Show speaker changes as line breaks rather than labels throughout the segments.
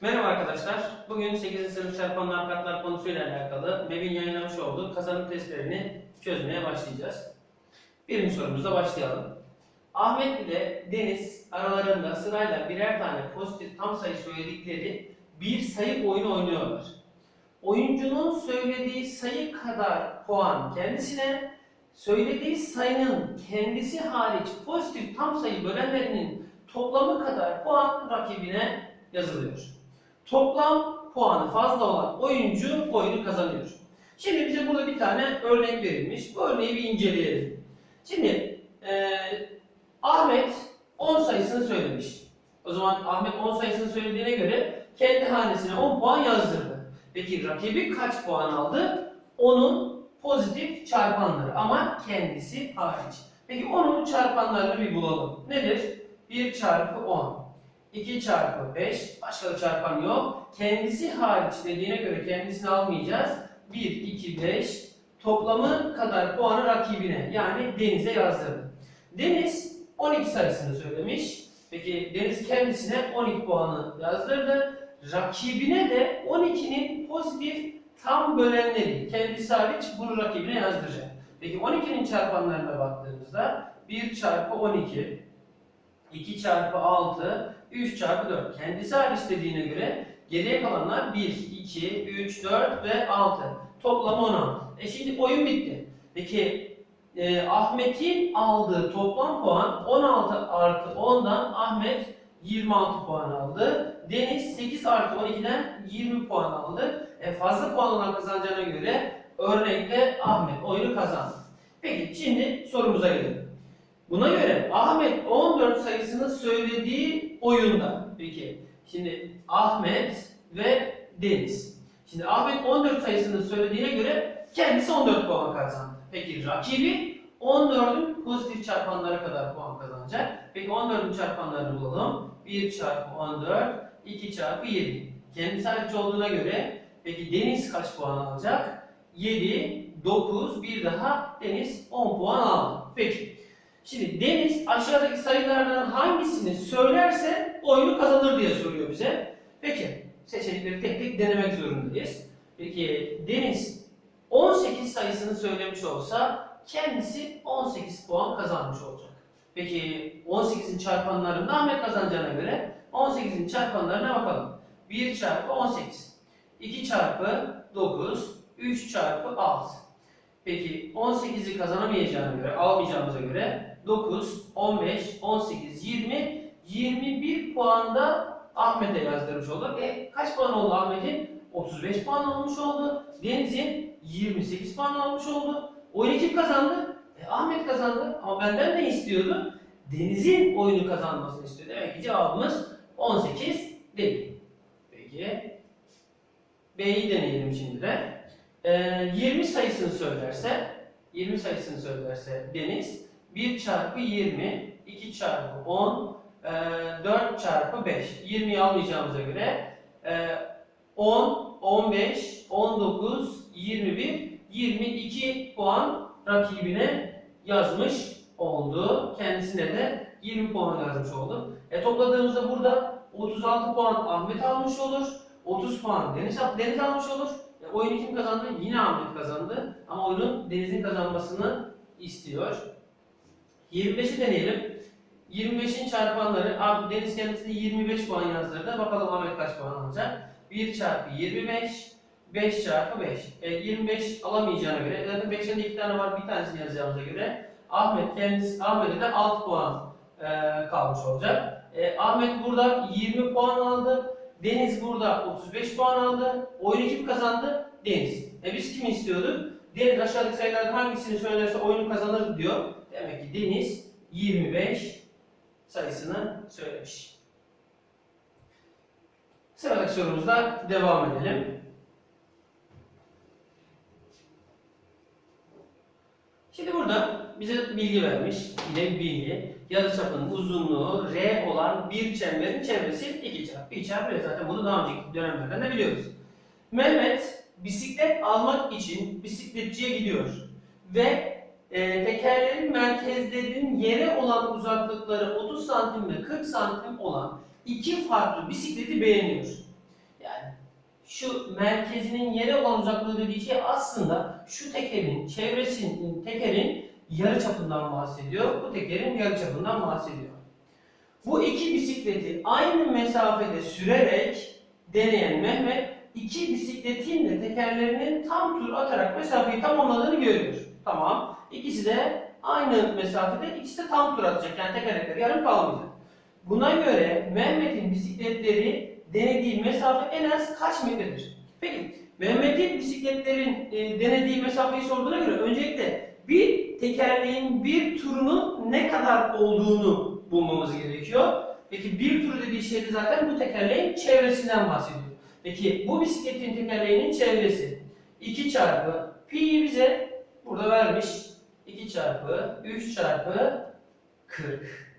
Merhaba arkadaşlar. Bugün 8. sınıf çarpanlar katlar konusuyla alakalı MEB'in yayınlamış olduğu kazanım testlerini çözmeye başlayacağız. Birinci sorumuzla başlayalım. Ahmet ile Deniz aralarında sırayla birer tane pozitif tam sayı söyledikleri bir sayı oyunu oynuyorlar. Oyuncunun söylediği sayı kadar puan kendisine, söylediği sayının kendisi hariç pozitif tam sayı bölenlerinin toplamı kadar puan rakibine yazılıyor. Toplam puanı fazla olan oyuncu oyunu kazanıyor. Şimdi bize burada bir tane örnek verilmiş. Bu örneği bir inceleyelim. Şimdi eee, Ahmet 10 sayısını söylemiş. O zaman Ahmet 10 sayısını söylediğine göre kendi hanesine 10 puan yazdırdı. Peki rakibi kaç puan aldı? Onun pozitif çarpanları ama kendisi hariç. Peki onun çarpanlarını bir bulalım. Nedir? 1 çarpı 10. 2 çarpı 5. Başka da çarpan yok. Kendisi hariç dediğine göre kendisini almayacağız. 1, 2, 5. Toplamı kadar puanı rakibine yani Deniz'e yazdırdı. Deniz 12 sayısını söylemiş. Peki Deniz kendisine 12 puanı yazdırdı. Rakibine de 12'nin pozitif tam bölenleri kendisi hariç bunu rakibine yazdıracak. Peki 12'nin çarpanlarına baktığımızda 1 çarpı 12, 2 çarpı 6, 3 çarpı 4. Kendisi hariç dediğine göre geriye kalanlar 1, 2, 3, 4 ve 6. Toplamı 16. E şimdi oyun bitti. Peki e, Ahmet'in aldığı toplam puan 16 artı 10'dan Ahmet 26 puan aldı. Deniz 8 artı 12'den 20 puan aldı. E, fazla puan olan kazanacağına göre örnekte Ahmet oyunu kazandı. Peki şimdi sorumuza gelelim. Buna göre Ahmet 14 sayısını söylediği oyunda. Peki şimdi Ahmet ve Deniz. Şimdi Ahmet 14 sayısını söylediğine göre kendisi 14 puan kazandı. Peki rakibi 14'ün pozitif çarpanları kadar puan kazanacak. Peki 14'ün çarpanlarını bulalım. 1 çarpı 14, 2 çarpı 7. Kendisi hariç olduğuna göre peki Deniz kaç puan alacak? 7, 9, bir daha Deniz 10 puan aldı. Peki. Şimdi Deniz aşağıdaki sayılardan hangisini söylerse oyunu kazanır diye soruyor bize. Peki seçenekleri tek tek denemek zorundayız. Peki Deniz 18 sayısını söylemiş olsa kendisi 18 puan kazanmış olacak. Peki 18'in çarpanlarını Ahmet kazanacağına göre 18'in çarpanlarına bakalım. 1 çarpı 18, 2 çarpı 9, 3 çarpı 6. Peki 18'i kazanamayacağına göre, almayacağımıza göre 9, 15, 18, 20, 21 puanda Ahmet'e yazdırmış olduk. E kaç puan oldu Ahmet'in? 35 puan olmuş oldu. Deniz'in 28 puan olmuş oldu. Oyunu kim kazandı? E, Ahmet kazandı. Ama benden ne istiyordu? Deniz'in oyunu kazanmasını istiyor. Demek ki cevabımız 18 değil. Peki. B'yi deneyelim şimdi de. Ee, 20 sayısını söylerse 20 sayısını söylerse Deniz 1 çarpı 20 2 çarpı 10 e, 4 çarpı 5 20'yi almayacağımıza göre e, 10 15 19 21 22 puan rakibine yazmış oldu. Kendisine de 20 puan yazmış oldu. E topladığımızda burada 36 puan Ahmet almış olur. 30 puan Deniz, Deniz almış olur. E, oyunu kim kazandı? Yine Ahmet kazandı. Ama oyunun Deniz'in kazanmasını istiyor. 25'i deneyelim. 25'in çarpanları, abi Deniz kendisine 25 puan yazdırdı. Bakalım Ahmet kaç puan alacak? 1 çarpı 25, 5 çarpı 5. E, 25 alamayacağına göre, zaten 5'ten de 2 tane var, bir tanesini yazacağımıza göre Ahmet kendisi, Ahmet'e de 6 puan e, kalmış olacak. E, Ahmet burada 20 puan aldı. Deniz burada 35 puan aldı. Oyunu kim kazandı? Deniz. E biz kimi istiyorduk? Deniz aşağıdaki sayılardan hangisini söylerse oyunu kazanır diyor. Demek ki Deniz 25 sayısını söylemiş. Sıradaki sorumuzda devam edelim. Şimdi burada bize bilgi vermiş. Yine bilgi. Yarıçapının uzunluğu R olan bir çemberin çevresi 2 çarpı 2 çarpı R. Zaten bunu daha önceki dönemlerden de biliyoruz. Mehmet bisiklet almak için bisikletçiye gidiyor. Ve e, tekerlerin merkezlerinin yere olan uzaklıkları 30 santim ve 40 santim olan iki farklı bisikleti beğeniyor. şu merkezinin yere olan uzaklığı dediği şey aslında şu tekerin çevresinin tekerin yarı çapından bahsediyor. Bu tekerin yarı çapından bahsediyor. Bu iki bisikleti aynı mesafede sürerek deneyen Mehmet iki bisikletin de tekerlerinin tam tur atarak mesafeyi tamamladığını görüyor. Tamam. İkisi de aynı mesafede, ikisi de tam tur atacak. Yani tekerlekleri yarım kalmayacak. Buna göre Mehmet'in bisikletleri denediği mesafe en az kaç metredir? Peki Mehmet'in bisikletlerin e, denediği mesafeyi sorduğuna göre öncelikle bir tekerleğin bir turunun ne kadar olduğunu bulmamız gerekiyor. Peki bir tur dediği şey de zaten bu tekerleğin çevresinden bahsediyor. Peki bu bisikletin tekerleğinin çevresi 2 çarpı pi bize burada vermiş 2 çarpı 3 çarpı 40.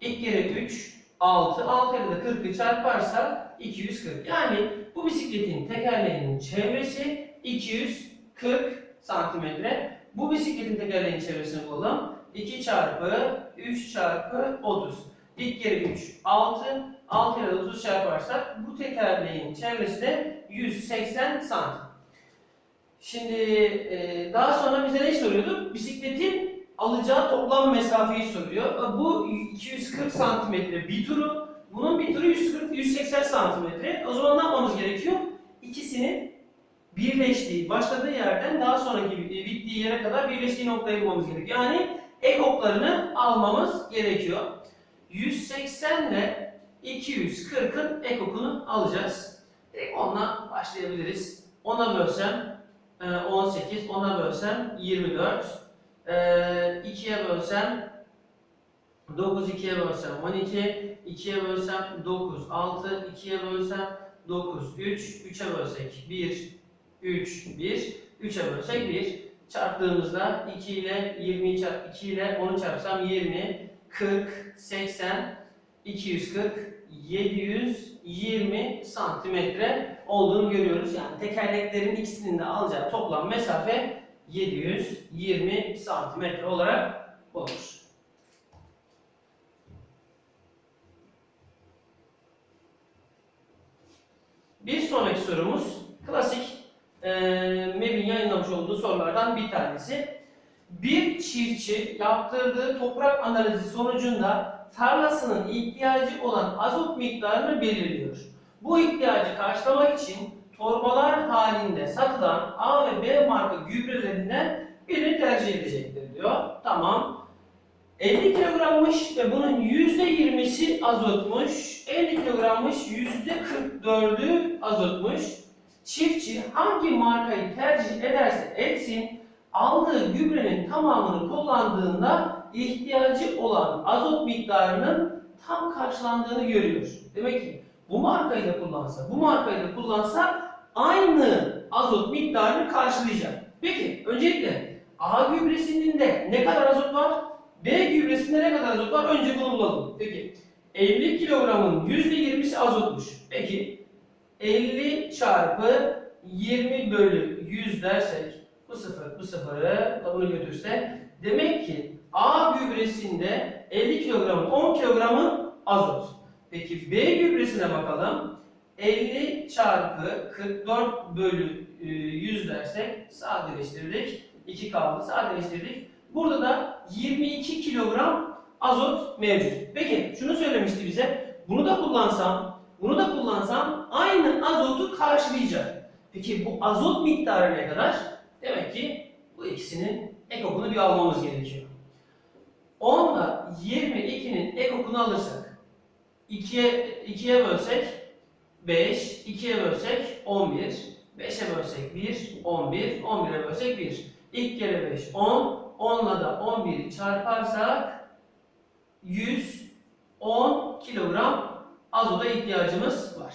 İlk kere 3 6 6 ile de 40'ı çarparsak 240. Yani bu bisikletin tekerleğinin çevresi 240 santimetre. Bu bisikletin tekerleğinin çevresini bulalım. 2 çarpı 3 çarpı 30. İlk kere 3 6 6 ile de 30 çarparsak bu tekerleğin çevresi de 180 santim. Şimdi e, daha sonra bize ne soruyordu? Bisikletin alacağı toplam mesafeyi soruyor. Bu 240 santimetre bir turu. Bunun bir turu 140 180 santimetre. O zaman ne yapmamız gerekiyor? İkisinin birleştiği, başladığı yerden daha sonraki bittiği yere kadar birleştiği noktayı bulmamız gerekiyor. Yani ekoklarını almamız gerekiyor. 180 ile 240'ın ekokunu alacağız. Direkt onunla başlayabiliriz. 10'a bölsem e, 18, 10'a bölsem 24, e, 2'ye bölsem 9, 2'ye bölsem 12, 2'ye bölsem 9, 6, 2'ye bölsem 9, 3, 3'e bölsek 1, 3, 1, 3'e bölsek 1. Çarptığımızda 2 ile 20 çarp 2 ile 10'u çarpsam 20, 40, 80, 240, 720 santimetre olduğunu görüyoruz. Yani tekerleklerin ikisinin de alacağı toplam mesafe 720 santimetre olarak olur. Bir sonraki sorumuz klasik e, MEB'in yayınlamış olduğu sorulardan bir tanesi. Bir çiftçi yaptırdığı toprak analizi sonucunda tarlasının ihtiyacı olan azot miktarını belirliyor. Bu ihtiyacı karşılamak için torbalar halinde satılan A ve B marka gübrelerinden birini tercih edecektir diyor. Tamam. 50 kilogrammış ve bunun %20'si azotmuş. 50 kilogrammış %44'ü azotmuş. Çiftçi hangi markayı tercih ederse etsin aldığı gübrenin tamamını kullandığında ihtiyacı olan azot miktarının tam karşılandığını görüyor. Demek ki bu markayı da kullansa, bu markayı da kullansa aynı azot miktarını karşılayacak. Peki öncelikle A gübresinin de ne kadar azot var? B gübresinde ne kadar azot var? Önce bunu bulalım. Peki 50 kilogramın %20'si azotmuş. Peki 50 çarpı 20 bölü 100 dersek bu sıfır bu sıfırı bunu götürse demek ki A gübresinde 50 kilogramın 10 kilogramın azot. Peki B gübresine bakalım. 50 çarpı 44 bölü 100 dersek sadeleştirdik. 2 kaldı sadeleştirdik. Burada da 22 kilogram azot mevcut. Peki şunu söylemişti bize. Bunu da kullansam, bunu da kullansam aynı azotu karşılayacak. Peki bu azot miktarı ne kadar? Demek ki bu ikisinin ekokunu bir almamız gerekiyor. 10 ile 22'nin ekokunu alırsak 2'ye 2'ye bölsek 5, 2'ye bölsek 11, 5'e bölsek 1, 11, 11'e bölsek 1. İlk kere 5, 10, 10 ile de 11'i çarparsak 110 kilogram azota ihtiyacımız var.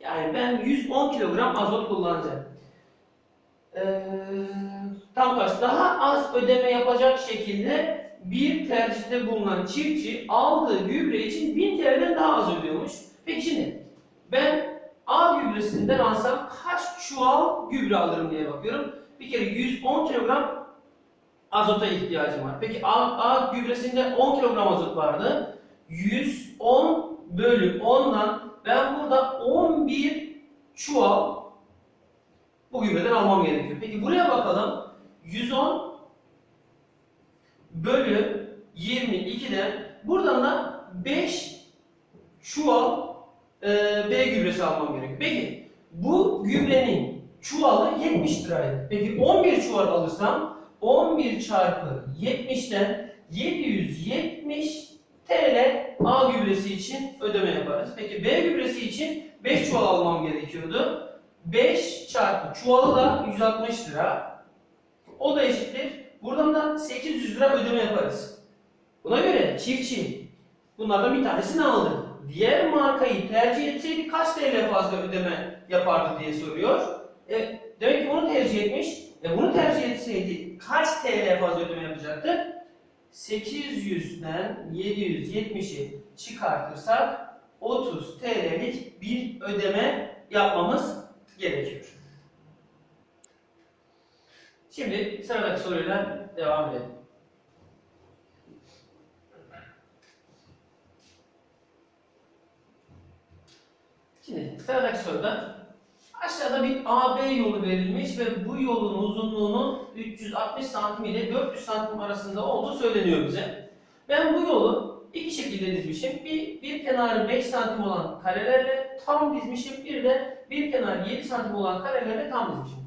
Yani ben 110 kilogram azot kullanacağım. Ee, tam karşı daha az ödeme yapacak şekilde bir tercihte bulunan çiftçi aldığı gübre için 1000 TL'den daha az ödüyormuş. Peki şimdi ben A gübresinden alsam kaç çuval gübre alırım diye bakıyorum. Bir kere 110 kilogram azota ihtiyacım var. Peki A, A gübresinde 10 kilogram azot vardı. 110 bölü 10'dan ben burada 11 çuval bu gübreden almam gerekiyor. Peki buraya bakalım. 110 bölü 22'den buradan da 5 çuval e, B gübresi almam gerekiyor. Peki bu gübrenin çuvalı 70 liraydı. Peki 11 çuval alırsam 11 çarpı 70'ten 770 TL A gübresi için ödeme yaparız. Peki B gübresi için 5 çuval almam gerekiyordu. 5 çarpı çuvalı da 160 lira. O da eşittir. Buradan da 800 lira ödeme yaparız. Buna göre çiftçi bunlardan bir tanesini aldı. Diğer markayı tercih etseydi kaç TL fazla ödeme yapardı diye soruyor. E, demek ki bunu tercih etmiş. E, bunu tercih etseydi kaç TL fazla ödeme yapacaktı? 800'den 770'i çıkartırsak 30 TL'lik bir ödeme yapmamız gerekiyor. Şimdi sıradaki soruyla devam edelim. Şimdi sıradaki soruda aşağıda bir AB yolu verilmiş ve bu yolun uzunluğunun 360 santim ile 400 santim arasında olduğu söyleniyor bize. Ben bu yolu iki şekilde dizmişim. Bir, bir kenarı 5 santim olan karelerle tam dizmişim. Bir de bir kenarı 7 santim olan karelerle tam dizmişim.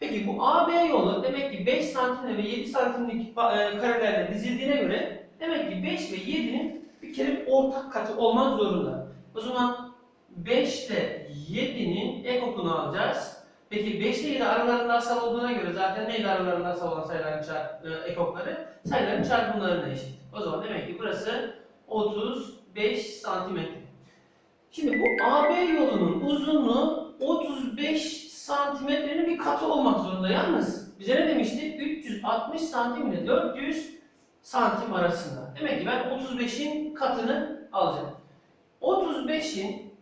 Peki bu AB yolu demek ki 5 santimle ve 7 santimlik e, karelerle dizildiğine göre demek ki 5 ve 7'nin bir kere ortak katı olmak zorunda. O zaman 5 ile 7'nin ekokunu alacağız. Peki 5 ile 7 aralarında asal olduğuna göre zaten neydi aralarında asal olan sayıların çarp, e, ekokları? Sayıların çarpımlarına eşit. O zaman demek ki burası 35 santimetre. Şimdi bu AB yolunun uzunluğu 35 santimetrenin bir katı olmak zorunda. Yalnız bize ne demişti? 360 santim ile 400 santim arasında. Demek ki ben 35'in katını alacağım. 35'in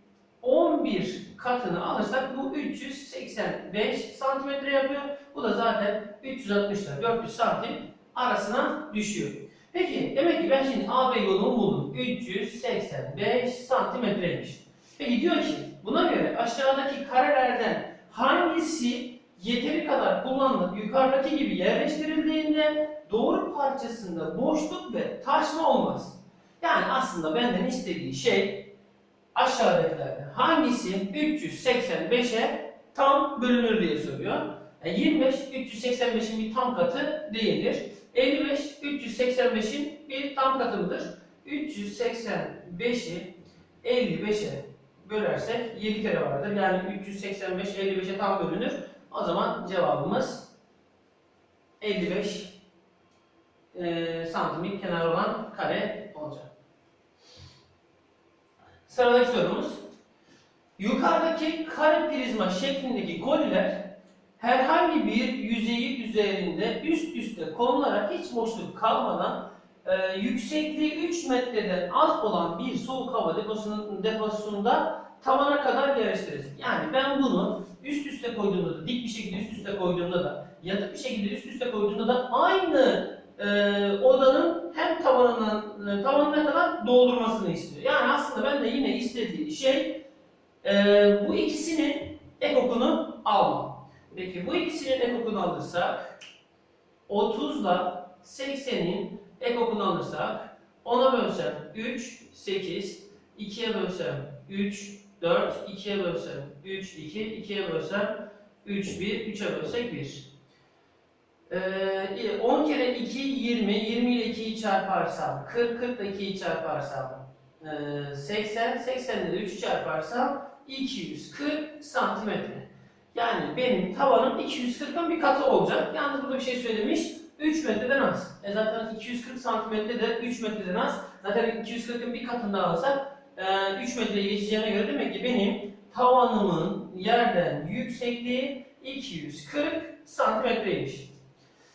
11 katını alırsak bu 385 santimetre yapıyor. Bu da zaten 360 ile 400 santim arasına düşüyor. Peki demek ki ben şimdi AB yolumu buldum. 385 santimetreymiş. Peki diyor ki buna göre aşağıdaki karelerden hangisi yeteri kadar kullanılıp yukarıdaki gibi yerleştirildiğinde doğru parçasında boşluk ve taşma olmaz. Yani aslında benden istediği şey aşağıdakilerden hangisi 385'e tam bölünür diye soruyor. Yani 25 385'in bir tam katı değildir. 55 385'in bir tam katı mıdır? 385'i 55'e bölersek 7 kere vardır. Yani 385 55'e tam bölünür. O zaman cevabımız 55 e, santimlik kenar olan kare olacak. Sıradaki sorumuz. Yukarıdaki kare prizma şeklindeki koliler herhangi bir yüzeyi üzerinde üst üste konularak hiç boşluk kalmadan e, yüksekliği 3 metreden az olan bir soğuk hava deposunun deposunda tavana kadar yerleştireceğiz. Yani ben bunu üst üste koyduğumda da, dik bir şekilde üst üste koyduğumda da, yatık bir şekilde üst üste koyduğumda da aynı e, odanın hem tavanından e, tavanına kadar doldurmasını istiyor. Yani aslında ben de yine istediği şey e, bu ikisinin ekokunu almam. Peki bu ikisinin ekokunu alırsak 30 ile 80'in ekokunu alırsak 10'a bölsem 3, 8, 2'ye bölsem 3, 4, 2'ye bölsem 3, 2, 2'ye bölsem 3, 1, 3'e bölsek 1. Ee, 10 kere 2, 20, 20 ile 2'yi çarparsam 40, 40 ile 2'yi çarparsam e, 80, 80 ile de 3'ü çarparsam 240 santimetre. Yani benim tavanım 240'ın bir katı olacak. Yalnız burada bir şey söylemiş. 3 metreden az. E zaten 240 santimetre de 3 metreden az. Zaten 240'ın bir katını daha alsak e, 3 metreyi geçeceğine göre demek ki benim tavanımın yerden yüksekliği 240 santimetreymiş.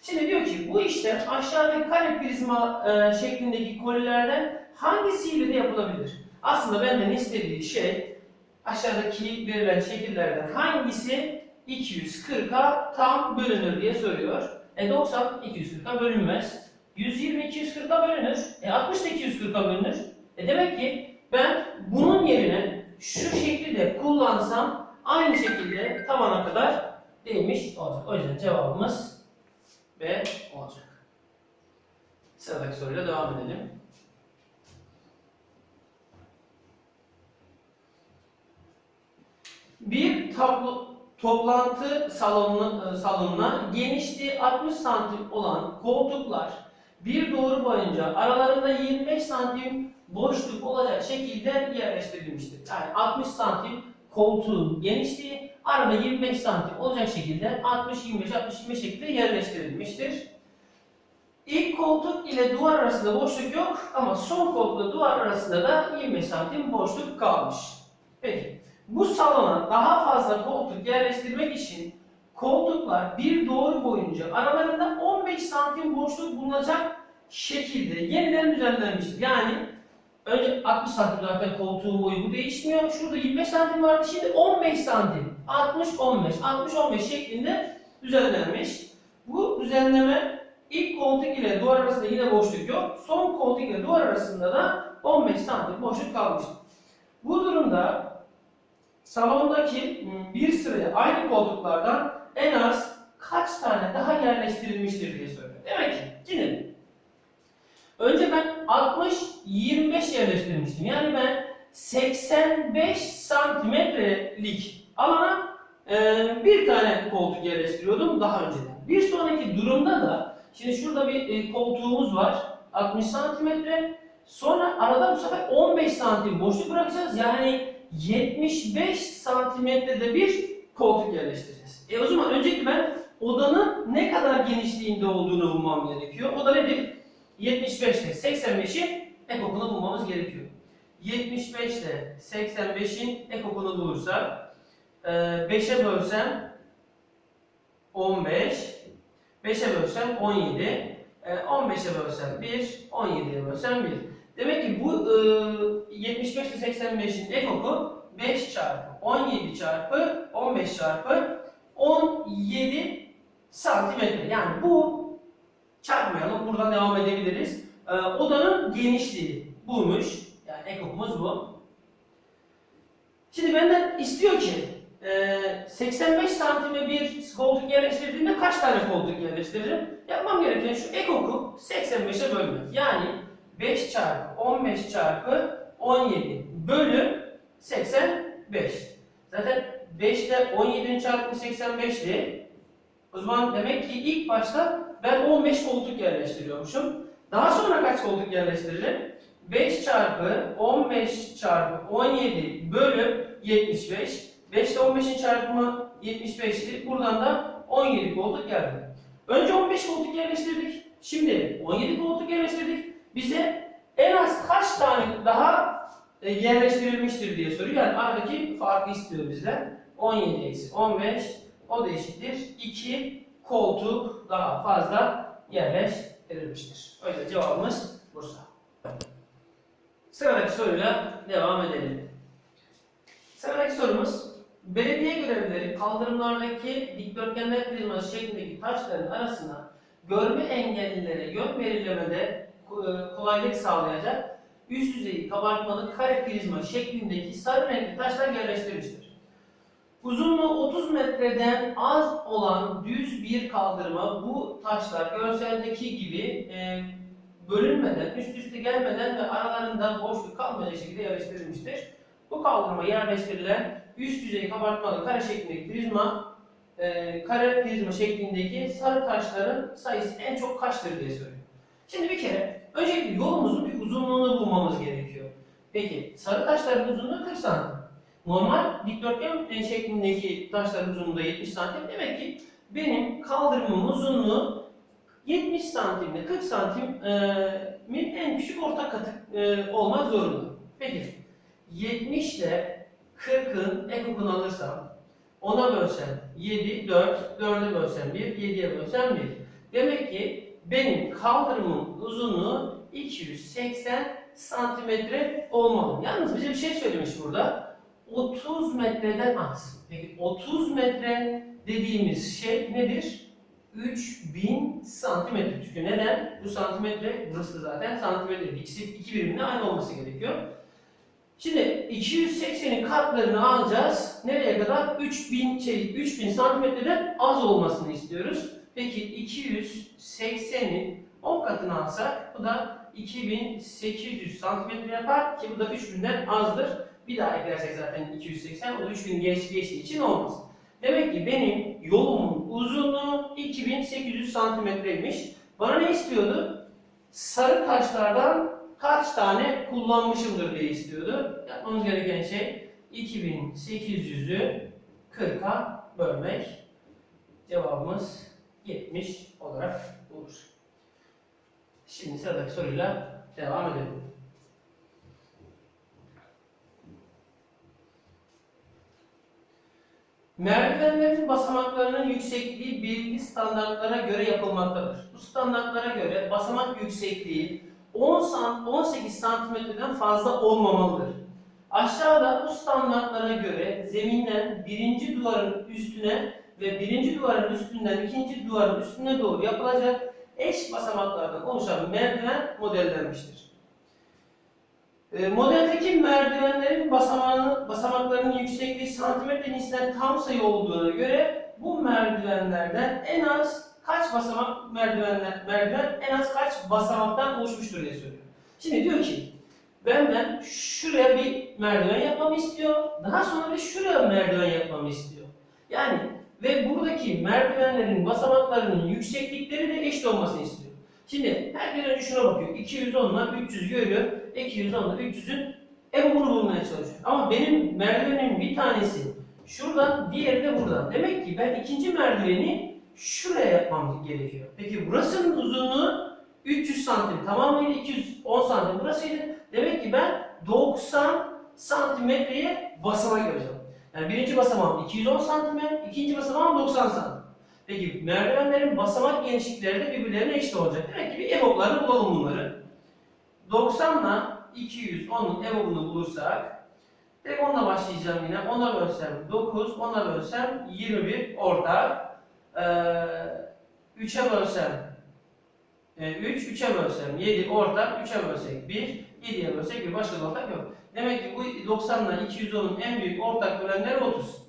Şimdi diyor ki bu işlem aşağıdaki kare prizma e, şeklindeki kolilerden hangisiyle de yapılabilir? Aslında benden istediği şey aşağıdaki verilen şekillerden hangisi 240'a tam bölünür diye soruyor. E 90 240'a bölünmez. 120 240'a bölünür. E 60 da 240'a bölünür. E demek ki ben bunun yerine şu şekli de kullansam aynı şekilde tavana kadar değmiş olacak. O yüzden cevabımız B olacak. Sıradaki soruyla devam edelim. Bir tablo, toplantı salonu, salonuna genişliği 60 santim olan koltuklar bir doğru boyunca aralarında 25 santim boşluk olacak şekilde yerleştirilmiştir. Yani 60 santim koltuğun genişliği arada 25 santim olacak şekilde 60-25-60-25 şekilde yerleştirilmiştir. İlk koltuk ile duvar arasında boşluk yok ama son koltukla duvar arasında da 25 santim boşluk kalmış. Peki bu salona daha fazla koltuk yerleştirmek için koltuklar bir doğru boyunca aralarında 15 santim boşluk bulunacak şekilde yeniden düzenlenmiştir. Yani önce 60 santim zaten koltuğun boyu bu değişmiyor. Şurada 25 santim vardı şimdi 15 santim. 60-15, 60-15 şeklinde düzenlenmiş. Bu düzenleme ilk koltuk ile duvar arasında yine boşluk yok. Son koltuk ile duvar arasında da 15 santim boşluk kalmıştır. Bu durumda salondaki bir sıraya aynı koltuklardan en az kaç tane daha yerleştirilmiştir diye soruyor. Demek ki şimdi önce ben 60 25 yerleştirmiştim. Yani ben 85 santimetrelik alana e, bir tane koltuk yerleştiriyordum daha önceden. Bir sonraki durumda da şimdi şurada bir e, koltuğumuz var 60 santimetre. Sonra arada bu sefer 15 santim boşluk bırakacağız. Yani 75 santimetrede bir koltuk yerleştireceğiz. E o zaman öncelikle ben odanın ne kadar genişliğinde olduğunu bulmam gerekiyor. Oda nedir? 75 ile 85'in ekokunu bulmamız gerekiyor. 75 ile 85'in ekokunu bulursak 5'e bölsem 15 5'e bölsem 17 e, 15'e bölsem 1 17'ye bölsem 1 Demek ki bu e, 75 ile 85'in ekoku 5 çarpı 17 çarpı 15 çarpı 17 santimetre. Yani bu çarpmayalım. Buradan devam edebiliriz. E, odanın genişliği buymuş. Yani ekokumuz bu. Şimdi benden istiyor ki e, 85 santime bir koltuk yerleştirdiğimde kaç tane koltuk yerleştiririm? Yapmam gereken şu ekoku 85'e bölmek. Yani 5 çarpı 15 çarpı 17 bölü 85. Zaten 5 ile 17'nin çarpımı 85'ti. O zaman demek ki ilk başta ben 15 koltuk yerleştiriyormuşum. Daha sonra kaç koltuk yerleştiririm? 5 çarpı 15 çarpı 17 bölü 75. 5 ile 15'in çarpımı 75'ti. Buradan da 17 koltuk geldi. Önce 15 koltuk yerleştirdik. Şimdi 17 koltuk yerleştirdik. Bize en az kaç tane daha e, yerleştirilmiştir diye soruyor. Yani aradaki farkı istiyor bizden. 17 eksi 15 o da eşittir. 2 koltuk daha fazla yerleştirilmiştir. O yüzden cevabımız Bursa. Sıradaki soruyla devam edelim. Sıradaki sorumuz belediye görevlileri kaldırımlardaki dikdörtgenler prizması şeklindeki taşların arasına görme engellilere yön belirlemede kolaylık sağlayacak üst düzeyi kabartmalı kare prizma şeklindeki sarı renkli taşlar yerleştirmiştir. Uzunluğu 30 metreden az olan düz bir kaldırıma bu taşlar görseldeki gibi e, bölünmeden, üst üste gelmeden ve aralarında boşluk kalmayacak şekilde yerleştirilmiştir. Bu kaldırıma yerleştirilen üst düzey kabartmalı kare şeklindeki prizma, e, kare prizma şeklindeki sarı taşların sayısı en çok kaçtır diye soruyor. Şimdi bir kere öncelikle yolumuzun bir uzunluğunu bulmamız gerekiyor. Peki sarı taşların uzunluğu 40 santim. Normal dikdörtgen şeklindeki taşların uzunluğu da 70 santim. Demek ki benim kaldırımın uzunluğu 70 santimle 40 santimin en küçük ortak katı e, olmak zorunda. Peki 70 ile 40'ın ekokunu alırsam ona bölsem 7, 4, 4'e bölsem 1, 7'ye bölsem 1. Demek ki benim kaldırımın uzunluğu 280 santimetre olmalı. Yalnız bize bir şey söylemiş burada. 30 metreden az. Peki 30 metre dediğimiz şey nedir? 3000 santimetre. Çünkü neden? Bu santimetre, burası da zaten santimetre. İkisi iki birimine aynı olması gerekiyor. Şimdi 280'in katlarını alacağız. Nereye kadar? 3000 şey 3000 santimetreden az olmasını istiyoruz. Peki 280'in 10 katını alsak bu da 2800 santimetre yapar ki bu da 3000'den azdır. Bir daha eklersek zaten 280 o da 3000 geç, geçtiği için olmaz. Demek ki benim yolumun uzunluğu 2800 santimetreymiş. Bana ne istiyordu? Sarı taşlardan kaç tane kullanmışımdır diye istiyordu. Yapmamız gereken şey 2800'ü 40'a bölmek. Cevabımız 70 olarak olur. Şimdi sıradaki soruyla devam edelim. Merdivenlerin basamaklarının yüksekliği belirli standartlara göre yapılmaktadır. Bu standartlara göre basamak yüksekliği 10 san, 18 santimetreden fazla olmamalıdır. Aşağıda bu standartlara göre zeminden birinci duvarın üstüne ve birinci duvarın üstünden ikinci duvarın üstüne doğru yapılacak eş basamaklardan oluşan merdiven modellenmiştir. E, modeldeki merdivenlerin basamağını, basamaklarının yüksekliği santimetre cinsinden tam sayı olduğuna göre bu merdivenlerden en az kaç basamak merdivenler, merdiven en az kaç basamaktan oluşmuştur diye soruyor. Şimdi diyor ki benden şuraya bir merdiven yapmamı istiyor. Daha sonra da şuraya merdiven yapmamı istiyor. Yani buradaki merdivenlerin basamaklarının yükseklikleri de eşit olmasını istiyor. Şimdi herkes önce şuna bakıyor. 210 ile 300 görüyor. 210 ile 300'ün ebobunu bulmaya çalışıyor. Ama benim merdivenimin bir tanesi şuradan, diğeri de buradan. Demek ki ben ikinci merdiveni şuraya yapmam gerekiyor. Peki burasının uzunluğu 300 santim tamamıyla 210 santim burasıydı. Demek ki ben 90 santimetreye basamak yapacağım. Yani birinci basamağım 210 santime, ikinci basamağım 90 santim. Peki merdivenlerin basamak genişlikleri de birbirlerine eşit olacak. Demek ki bir EBOB'larını bulalım bunları. 90 ile 210'un EBOB'unu bulursak direkt 10'la başlayacağım yine. 10'a bölsem 9, 10'a bölsem 21 ortak. Ee, 3'e bölsem e, 3, 3'e bölsem 7 ortak, 3'e bölsek 1, 7'ye bölsek 1 başka bir ortak yok. Demek ki bu 90 ile 210'un en büyük ortak bölenleri 30.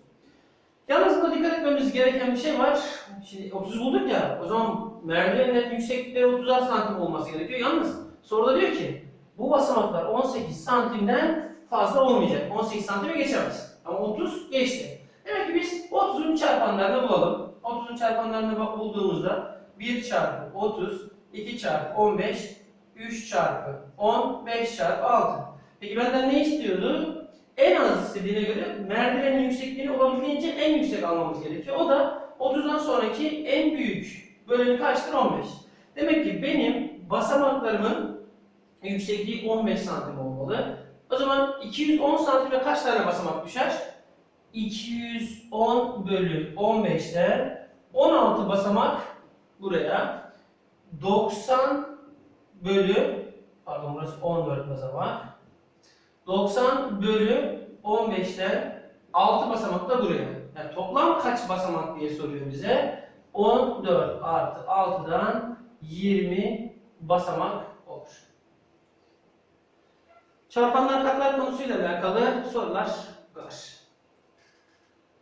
Yalnız burada dikkat etmemiz gereken bir şey var. Şimdi 30 bulduk ya, o zaman merdivenlerin yükseklikleri 30'ar santim olması gerekiyor. Yalnız soruda diyor ki bu basamaklar 18 santimden fazla olmayacak. 18 santime geçemez. Ama 30 geçti. Demek ki biz 30'un çarpanlarını bulalım. 30'un çarpanlarını bak bulduğumuzda 1 çarpı 30, 2 çarpı 15, 3 çarpı 10, 5 çarpı 6. Peki benden ne istiyordu? En az istediğine göre merdivenin yüksekliğini olabildiğince en yüksek almamız gerekiyor. O da 30'dan sonraki en büyük bölümü kaçtır? 15. Demek ki benim basamaklarımın yüksekliği 15 santim olmalı. O zaman 210 santime kaç tane basamak düşer? 210 bölü 15'ten 16 basamak buraya. 90 bölü pardon burası 14 basamak. 90 bölü 15'ten 6 basamak da buraya. Yani toplam kaç basamak diye soruyor bize. 14 artı 6'dan 20 basamak olur. Çarpanlar katlar konusuyla alakalı sorular var.